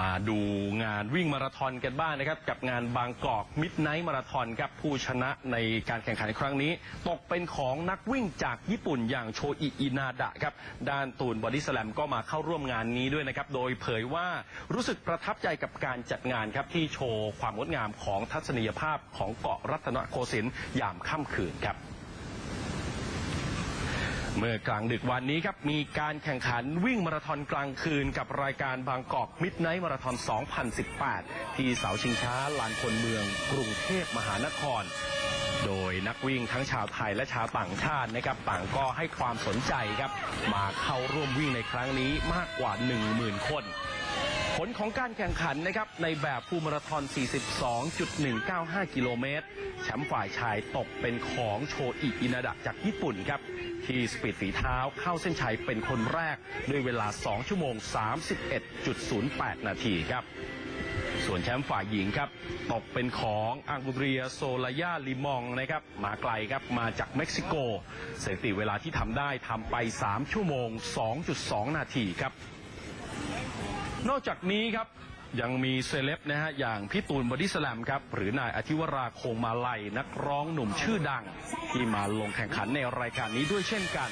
มาดูงานวิ่งมาราธอนกันบ้างนะครับ กับงานบางกอกมิดไนท์มาราธอนครับผู้ชนะในการแข่งขันครั้งนี้ ตกเป็นของนักวิ่งจากญี่ปุ่นอย่างโชอิอินาดะครับ ด้านตูนบอดี้สแลมก็มาเข้าร่วมงานนี้ด้วยนะครับ โดยเผยว่ารู้สึกประทับใจกับการจัดงานครับ ที่โชว์ความงดงามของทัศนียภาพของเกาะรัตนโกสินทร์ยามค่ำคืนครับ เมื่อกลางดึกวันนี้ครับมีการแข่งขันวิ่งมาราธอนกลางคืนกับรายการบางกอกมิดไนท์มาราธอน 2018 ที่เสาชิงช้าลานคนเมืองกรุงเทพมหานคร โดยนักวิ่งทั้งชาวไทยและชาวต่างชาตินะครับต่างก็ให้ความสนใจครับ มาเข้าร่วมวิ่งในครั้งนี้มากกว่า 10,000 คน ผลของการแข่งขันนะครับในแบบฟูมาราธอน 42.195 กิโลเมตร แชมป์ฝ่ายชายตกเป็นของโชอิอินาดะจากญี่ปุ่นครับ ที่สปีดฝีเท้าเข้าเส้นชัยเป็นคนแรก ด้วยเวลา 2 ชั่วโมง 31.08 นาทีครับ ส่วนแชมป์ฝ่ายหญิงครับ ตกเป็นของอังเรียโซลายาลิมองนะครับ มาไกลครับมาจากเม็กซิโกสถิติเวลาที่ทำได้ทำไป 3 ชั่วโมง 2.2 นาทีครับ นอกจากนี้ครับยังมีเซเลบนะฮะอย่างพี่ตูนบอดี้สแลมครับหรือนายอธิวราโคงมาลัยนักร้องหนุ่มชื่อดัง ที่มาลงแข่งขันในรายการนี้ด้วยเช่นกัน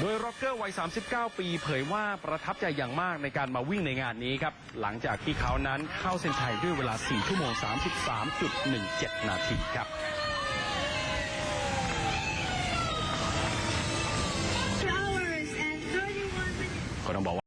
โดยร็อกเกอร์วัย 39 ปี เผยว่าประทับใจอย่างมากในการมาวิ่งในงานนี้ครับ หลังจากที่เขานั้นเข้าเส้นชัยด้วยเวลา 4 ชั่วโมง 33.17 นาทีครับ hours and 31 minutes. ก็ต้องบอกว่า